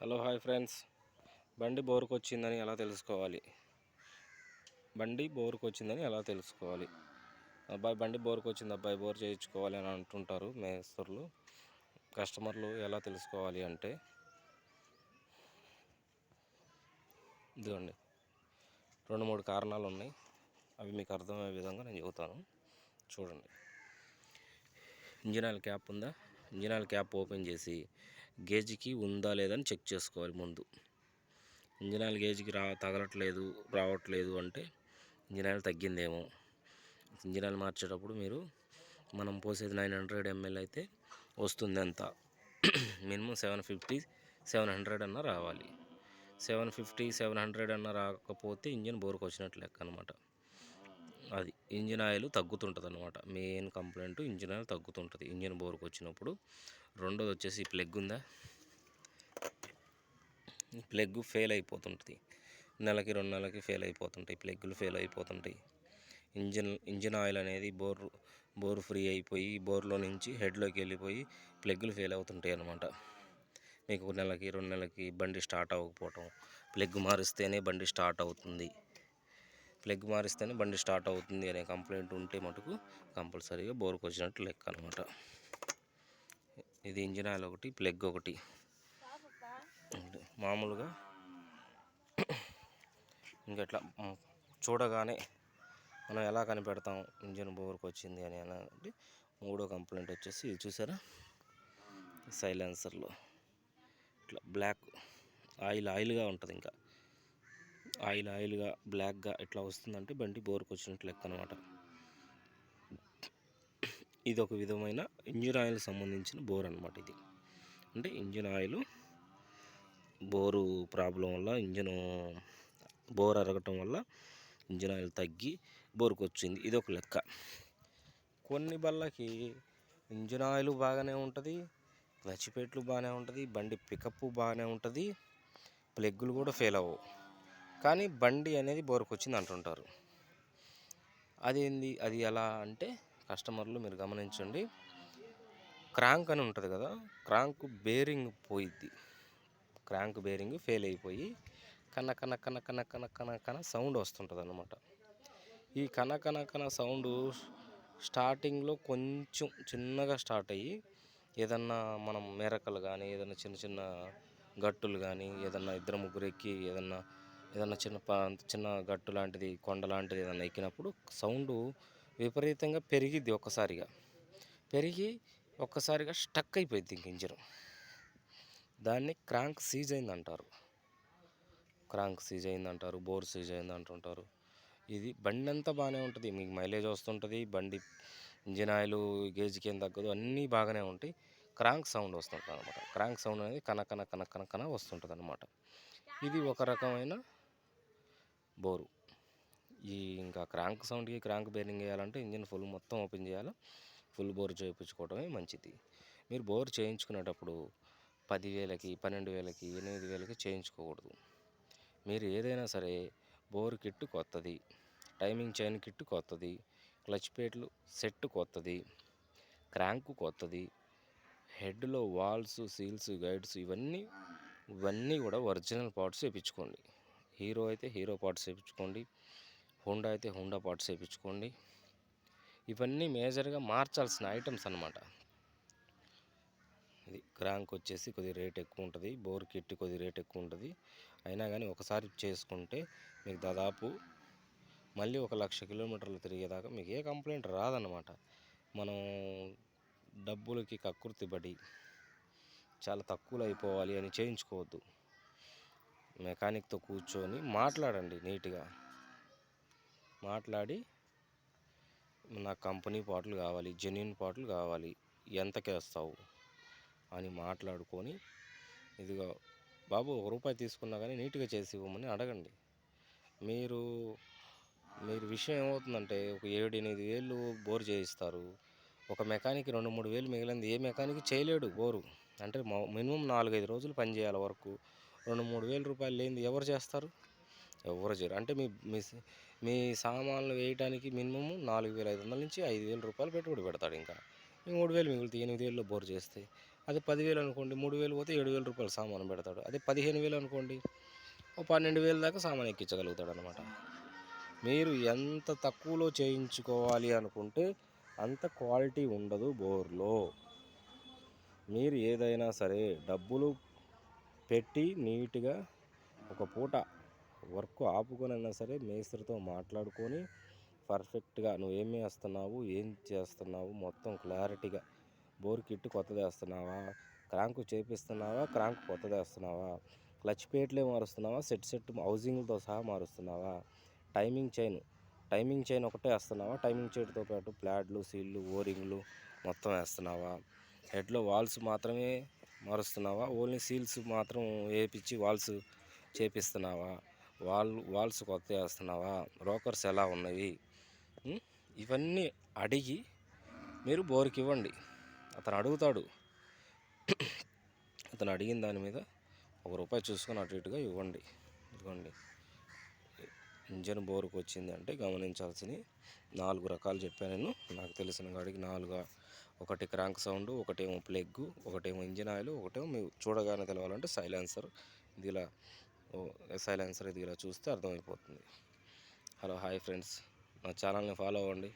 Hello hi friends. బండి బోరుకు వచ్చిందని ఎలా తెలుసుకోవాలి? బండి బోరుకు వచ్చిందని ఎలా తెలుసుకోవాలి? అబ్బాయి బండి బోరుకు వచ్చింది అబ్బాయి బోర్ చేయించుకోవాలి అని అంటుంటారు మేస్తరులు. కస్టమర్లు ఎలా తెలుసుకోవాలి అంటే ఇదిగోండి. రెండు మూడు కారణాలు ఉన్నాయి. అవి మీకు అర్థమయ్యే విధంగా నేను చెబుతాను. చూడండి. ఇంజిన్ ఆయిల్ క్యాప్ ఉందా? ఇంజిన్ ఆయిల్ క్యాప్ ఓపెన్ చేసి గేజ్కి ఉందా లేదా అని చెక్ చేసుకోవాలి ముందు. ఇంజిన్ ఆయిల్ గేజ్కి రా తగలట్లేదు రావట్లేదు అంటే ఇంజిన్ ఆయిల్ తగ్గిందేమో. ఇంజిన్ ఆయిల్ మార్చేటప్పుడు మీరు మనం పోసేది నైన్ హండ్రెడ్ ఎంఎల్ అయితే వస్తుంది అంత minimum seven fifty seven hundred అన్న రావాలి. సెవెన్ ఫిఫ్టీ సెవెన్ హండ్రెడ్ అన్న రాకపోతే ఇంజిన్ బోర్కి వచ్చినట్లు లెక్క అనమాట అది ఇంజిన్ ఆయిల్ తగ్గుతుంటుంది అనమాట మెయిన్ కంప్లైంట్ ఇంజిన్ ఆయిల్ తగ్గుతుంటుంది. ఇంజిన్ బోర్కి వచ్చినప్పుడు. రెండోది వచ్చేసి ప్లగ్ ఉందా? ప్లగ్ ఫెయిల్ అయిపోతుంటుంది. నెలకి రెండు నెలలకి ఫెయిల్ అయిపోతుంటాయి. ప్లగ్గులు ఫెయిల్ అయిపోతుంటాయి. ఇంజిన్ ఇంజిన్ ఆయిల్ అనేది బోర్ బోర్ ఫ్రీ అయిపోయి బోర్లో నుంచి హెడ్లోకి వెళ్ళిపోయి ప్లగ్లు ఫెయిల్ అవుతుంటాయి అనమాట మీకు నెలకి రెండు నెలలకి బండి స్టార్ట్ అవ్వకపోవటం. ప్లగ్ మారిస్తేనే బండి స్టార్ట్ అవుతుంది. ప్లగ్ మారిస్తేనే బండి స్టార్ట్ అవుతుంది అనే కంప్లైంట్ ఉంటే మటుకు కంపల్సరీగా బోర్కి వచ్చినట్టు లెక్క అనమాట ఇది ఇంజిన్ ఆయిల్ ఒకటి ప్లగ్ ఒకటి. మామూలుగా ఇంకా ఇట్లా చూడగానే మనం ఎలా కనిపెడతాం ఇంజిన్ బోర్కి వచ్చింది అని అంటే మూడో కంప్లైంట్ వచ్చేసి ఇది చూసారా? సైలెన్సర్లో. ఇట్లా బ్లాక్ ఆయిల్ ఆయిల్గా ఉంటుంది ఇంకా. ఆయిల్ ఆయిల్గా బ్లాక్గా ఇట్లా వస్తుందంటే బండి బోర్కి వచ్చినట్టు లెక్క అనమాట ఇది ఒక విధమైన ఇంజిన్ ఆయిల్ సంబంధించిన బోర్ అనమాట ఇది. అంటే ఇంజిన్ ఆయిల్ బోరు ప్రాబ్లం వల్ల ఇంజిన్ బోర్ అరగటం వల్ల ఇంజిన్ ఆయిల్ తగ్గి బోర్కి వచ్చింది ఇది ఒక లెక్క. కొన్ని బళ్ళకి ఇంజిన్ ఆయిల్ బాగానే ఉంటుంది క్లచ్ పెట్లు బాగానే ఉంటుంది బండి పికప్ బాగానే ఉంటుంది ప్లగ్గులు కూడా ఫెయిల్ అవ్వవు. కానీ బండి అనేది బోరుకొచ్చింది వచ్చింది అంటుంటారు. అదేంది? అది ఎలా అంటే కస్టమర్లు మీరు గమనించండి. క్రాంక్ అని ఉంటుంది కదా క్రాంక్ బేరింగ్ పోయిద్ది. క్రాంక్ బేరింగ్ ఫెయిల్ అయిపోయి కన కన కన కన కన కన కన సౌండ్ వస్తుంటుంది అనమాట ఈ కన కన కన సౌండ్ స్టార్టింగ్లో కొంచెం చిన్నగా స్టార్ట్ అయ్యి ఏదన్నా మనం మేరకలు కానీ ఏదన్నా చిన్న చిన్న గట్టులు కానీ ఏదన్నా ఇద్దరు ముగ్గురు ఎక్కి ఏదన్నా ఏదన్నా చిన్న చిన్న గట్టు లాంటిది కొండ లాంటిది ఏదన్నా ఎక్కినప్పుడు సౌండ్ విపరీతంగా పెరిగిద్ది ఒక్కసారిగా. పెరిగి ఒక్కసారిగా స్టక్ అయిపోయింది ఇంక ఇంజిన్. దాన్ని క్రాంక్ సీజ్ అయింది అంటారు క్రాంక్ సీజ్ అయింది అంటారు బోర్ సీజ్ అయింది అంటుంటారు ఇది బండి అంతా బాగానే ఉంటుంది. మీకు మైలేజ్ వస్తుంటుంది బండి ఇంజిన్ ఆయిల్ గేజ్కి ఏం తగ్గదు అన్నీ బాగానే ఉంటాయి. క్రాంక్ సౌండ్ వస్తుంటుంది అనమాట క్రాంక్ సౌండ్ అనేది కన కన కన కన కన వస్తుంటుంది అనమాట ఇది ఒక రకమైన బోరు. ఈ ఇంకా క్రాంక్ సౌండ్కి క్రాంక్ బేరింగ్ వేయాలంటే ఇంజిన్ ఫుల్ మొత్తం ఓపెన్ చేయాలి. ఫుల్ బోర్ చేయించుకోవడమే మంచిది. మీరు బోర్ చేయించుకునేటప్పుడు పదివేలకి పన్నెండు వేలకి ఎనిమిది వేలకి చేయించుకోకూడదు. మీరు ఏదైనా సరే బోర్ కిట్టు కొత్తది. టైమింగ్ చైన్ కిట్టు కొత్తది. క్లచ్ ప్లేట్లు సెట్ కొత్తది. క్రాంక్ కొత్తది. హెడ్లో వాల్స్ సీల్స్ గైడ్స్ ఇవన్నీ ఇవన్నీ కూడా ఒరిజినల్ పార్ట్స్ వేయించుకోండి హీరో అయితే హీరో పార్ట్స్ వేయించుకోండి. హోండా అయితే హోండా పార్ట్స్ వేయించుకోండి. ఇవన్నీ మేజర్గా మార్చాల్సిన ఐటమ్స్ అనమాట ఇది క్రాంక్ వచ్చేసి కొద్ది రేట్ ఎక్కువ ఉంటుంది. బోర్ కిట్ కొద్ది రేట్ ఎక్కువ ఉంటుంది. అయినా కానీ ఒకసారి చేసుకుంటే మీకు దాదాపు మళ్ళీ ఒక లక్ష కిలోమీటర్లు తిరిగేదాకా మీకు ఏ కంప్లైంట్ రాదనమాట మనం డబ్బులకి కకృతి పడి చాలా తక్కువలో అయిపోవాలి అని చేయించుకోవద్దు. మెకానిక్తో కూర్చొని మాట్లాడండి నీట్గా. మాట్లాడి నాకు కంపెనీ పాటలు కావాలి జెన్యున్ పాటలు కావాలి ఎంతకేస్తావు అని మాట్లాడుకొని ఇదిగో బాబు ఒక రూపాయి తీసుకున్నా కానీ నీట్గా చేసి ఇవ్వమని అడగండి. మీరు మీరు విషయం ఏమవుతుందంటే ఒక ఏడు ఎనిమిది వేలు బోర్ చేయిస్తారు. ఒక మెకానిక్ రెండు మూడు వేలు మిగిలింది ఏ మెకానిక్ చేయలేడు బోరు. అంటే మినిమం నాలుగైదు రోజులు పనిచేయాలి వరకు. రెండు మూడు వేల రూపాయలు లేనిది ఎవరు చేస్తారు? ఎవరు చేయరు. అంటే మీ మీ మీ సామాన్లు వేయడానికి మినిమం నాలుగు వేల ఐదు వందల నుంచి ఐదు వేల రూపాయలు పెట్టుబడి పెడతాడు ఇంకా. మూడు వేలు మిగులుతాయి ఎనిమిది వేలలో బోర్ చేస్తే అదే పదివేలు అనుకోండి మూడు వేలు పోతే ఏడు వేల రూపాయలు సామాను పెడతాడు. అదే పదిహేను వేలు అనుకోండి ఓ పన్నెండు వేల దాకా సామాన్ ఎక్కించగలుగుతాడు అనమాట మీరు ఎంత తక్కువలో చేయించుకోవాలి అనుకుంటే అంత క్వాలిటీ ఉండదు బోర్లో. మీరు ఏదైనా సరే డబ్బులు పెట్టి నీట్గా ఒక పూట వర్క్ ఆపుకొనైనా సరే మేస్త్రితో మాట్లాడుకొని పర్ఫెక్ట్గా నువ్వు ఏం వేస్తున్నావు ఏం చేస్తున్నావు? మొత్తం క్లారిటీగా. బోర్ కిట్ కొత్తది వేస్తున్నావా? క్రాంక్ చేపిస్తున్నావా? క్రాంక్ కొత్తది వేస్తున్నావా? క్లచ్ ప్లేట్లే మారుస్తున్నావా? సెట్ సెట్ హౌసింగ్తో సహా మారుస్తున్నావా? టైమింగ్ చైన్ టైమింగ్ చైన్ ఒకటే వేస్తున్నావా? టైమింగ్ చైన్తో పాటు ప్లాడ్లు సీళ్ళు ఓరింగ్లు మొత్తం వేస్తున్నావా? హెడ్లో వాల్స్ మాత్రమే మారుస్తున్నావా? ఓన్లీ సీల్స్ మాత్రం వేపించి వాల్స్ చేపిస్తున్నావా? వాల్ వాల్స్ కొత్త వేస్తున్నావా బ్రోకర్స్ ఎలా ఉన్నవి? ఇవన్నీ అడిగి మీరు బోర్కి ఇవ్వండి అతను అడుగుతాడు. అతను అడిగిన దాని మీద ఒక రూపాయి చూసుకొని అటు ఇటుగా ఇవ్వండి. ఇవ్వండి ఇంజన్ బోరుకు వచ్చింది అంటే గమనించాల్సిన నాలుగు రకాలు చెప్పాను నేను. నాకు తెలిసిన కాడికి నాలుగు ఒకటి క్రాంక్ సౌండ్ ఒకటేమో ప్లగ్ ఒకటేమో ఇంజిన్ ఆయిల్ ఒకటేమో మీరు చూడగానే తెలవాలంటే సైలెన్సర్. ఇది ఇలా సైలెన్సర్ ఇది ఇలా చూస్తే అర్థమైపోతుంది. Hello hi friends. నా ఛానల్ని ఫాలో అవ్వండి.